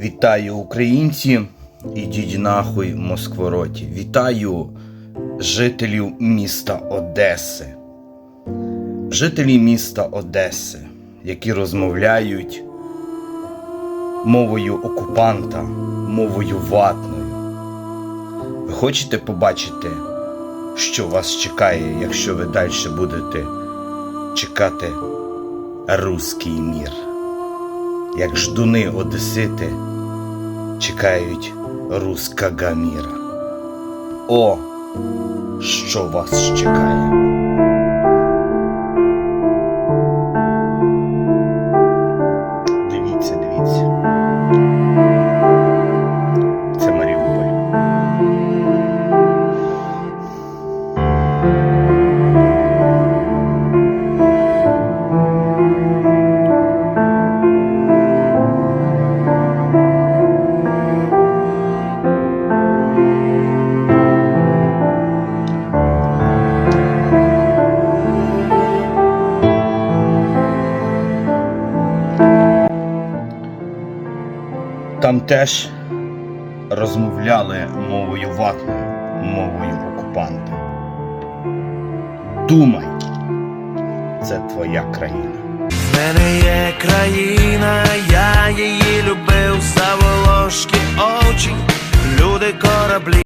Вітаю українці, ідіть нахуй Москвороті. Вітаю жителів міста Одеси. Жителі міста Одеси, які розмовляють мовою окупанта, мовою ватною. Ви хочете побачити, що вас чекає, якщо ви далі будете чекати руський мір? Як ждуни одесити чекають руска гаміра. О, що вас чекає? Там теж розмовляли мовою ватною, мовою окупанта. Думай, це твоя країна. В мене є країна,